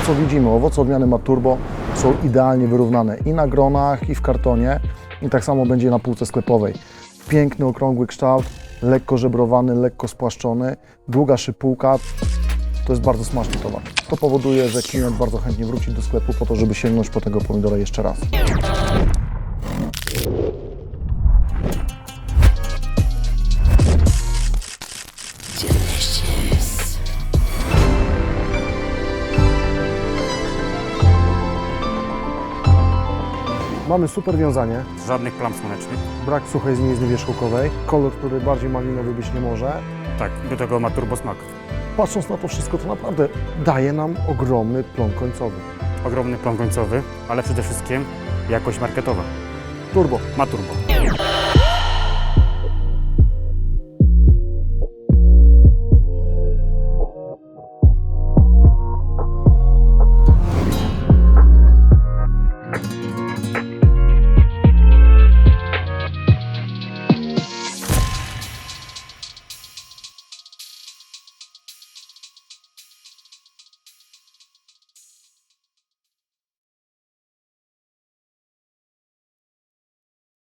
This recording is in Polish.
co widzimy, owoce odmiany ma turbo są idealnie wyrównane i na gronach, i w kartonie, i tak samo będzie na półce sklepowej. Piękny, okrągły kształt, lekko żebrowany, lekko spłaszczony, długa szypułka. To jest bardzo smaczny towar. To powoduje, że klient bardzo chętnie wróci do sklepu po to, żeby sięgnąć po tego pomidora jeszcze raz. Mamy super wiązanie, Żadnych plam słonecznych. brak suchej zmienizny wierzchołkowej, kolor, który bardziej malinowy być nie może. Tak, do tego ma turbosmak. Patrząc na to wszystko, to naprawdę daje nam ogromny plon końcowy. Ogromny plon końcowy, ale przede wszystkim jakość marketowa. Turbo. Ma turbo.